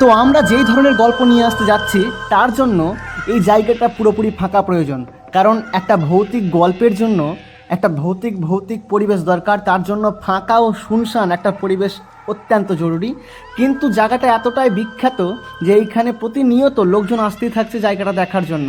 তো আমরা যেই ধরনের গল্প নিয়ে আসতে যাচ্ছি, তার জন্য এই জায়গাটা পুরোপুরি ফাঁকা প্রয়োজন। কারণ একটা ভৌতিক গল্পের জন্য, একটা ভৌতিক ভৌতিক পরিবেশ দরকার, তার জন্য ফাঁকা ও শুনশান একটা পরিবেশ অত্যন্ত জরুরি। কিন্তু জায়গাটা এতটাই বিখ্যাত যে এইখানে প্রতিনিয়ত লোকজন আসতেই থাকছে জায়গাটা দেখার জন্য।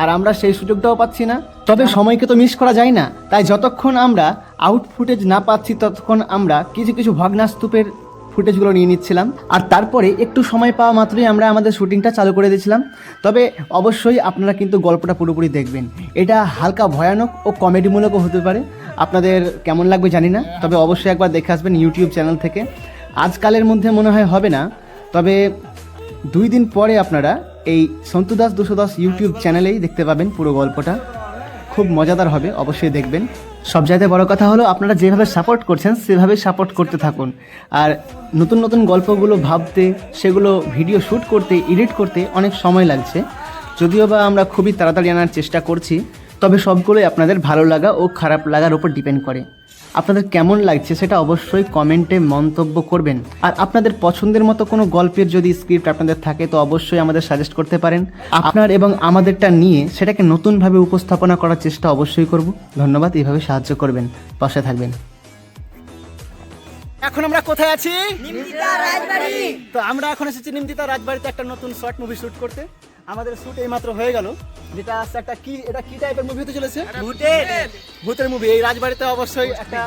আর আমরা সেই সুযোগটাও পাচ্ছি না। তবে সময়কে তো মিস করা যায় না। তাই যতক্ষণ আমরা আউট ফুটেজ না পাচ্ছি, ততক্ষণ আমরা কিছু কিছু ভগ্নাস্তূপের ফুটেজগুলো নিয়ে নিচ্ছিলাম। আর তারপরে একটু সময় পাওয়া মাত্রই আমরা আমাদের শুটিংটা চালু করে দিয়েছিলাম। তবে অবশ্যই আপনারা কিন্তু গল্পটা পুরোপুরি দেখবেন। এটা হালকা ভয়ানক ও কমেডিমূলকও হতে পারে। আপনাদের কেমন লাগবে জানি না। তবে অবশ্যই একবার দেখে আসবেন ইউটিউব চ্যানেল থেকে। আজকালের মধ্যে মনে হয় হবে না। তবে দুই দিন পরে আপনারা এই সন্তু দাস, দুশো দাস ইউটিউব চ্যানেলেই দেখতে পাবেন পুরো গল্পটা। খুব মজাদার হবে, অবশ্যই দেখবেন। সব জায়গায় বড় কথা হলো, আপনারা যেভাবে সাপোর্ট করছেন, সেভাবে সাপোর্ট করতে থাকুন। আর নতুন নতুন গল্পগুলো ভাবতে, সেগুলো ভিডিও শ্যুট করতে এডিট করতে অনেক সময় লাগছে। যদিও বা আমরা খুবই তাড়াতাড়ি আনার চেষ্টা করছি, তবে সবগুলোই আপনাদের ভালো লাগা ও খারাপ লাগার উপর ডিপেন্ড করে। আপনাদের কেমন লাগছে সেটা অবশ্যই কমেন্টে মন্তব্য করবেন। আর আপনাদের পছন্দের মতো কোনো গল্পের যদি স্ক্রিপ্ট আপনাদের থাকে, তো অবশ্যই আমাদের সাজেস্ট করতে পারেন। আপনার এবং আমাদেরটা নিয়ে সেটাকে নতুনভাবে উপস্থাপনা করার চেষ্টা অবশ্যই করব। ধন্যবাদ, এইভাবে সাহায্য করবেন। পাশে থাকবেন। এখন আমরা কোথায় আছি? তো আমরা এখন এসেছি নিমতিতা রাজবাড়িতে একটা নতুন শর্ট মুভি শুট করতে। আমাদের শুট এইমাত্র হয়ে গেল। যেটা আছে একটা কি এটা কি টাইপের মুভি হতে চলেছে? ভূতের। ভূতের মুভি এই রাজবাড়িতে অবশ্যই একটা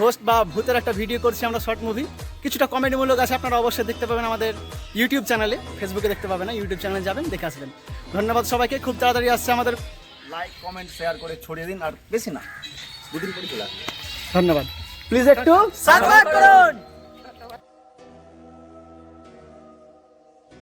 ঘোস্ট বা ভূতের একটা ভিডিও করছি আমরা শর্ট মুভি কিছুটা কমেডিমূলক আছে আপনারা অবশ্যই দেখতে পাবেন আমাদের ইউটিউব চ্যানেলে ফেসবুকে দেখতে পাবেন না ইউটিউব চ্যানেলে যাবেন দেখে আসবেন। ধন্যবাদ সবাইকে খুব তাড়াতাড়ি আসছে আমাদের। লাইক কমেন্ট শেয়ার করে ছড়িয়ে দিন আর বেশি না দুদিন চলে আসবে। ধন্যবাদ। প্লিজ একটু সাবস্ক্রাইব করুন।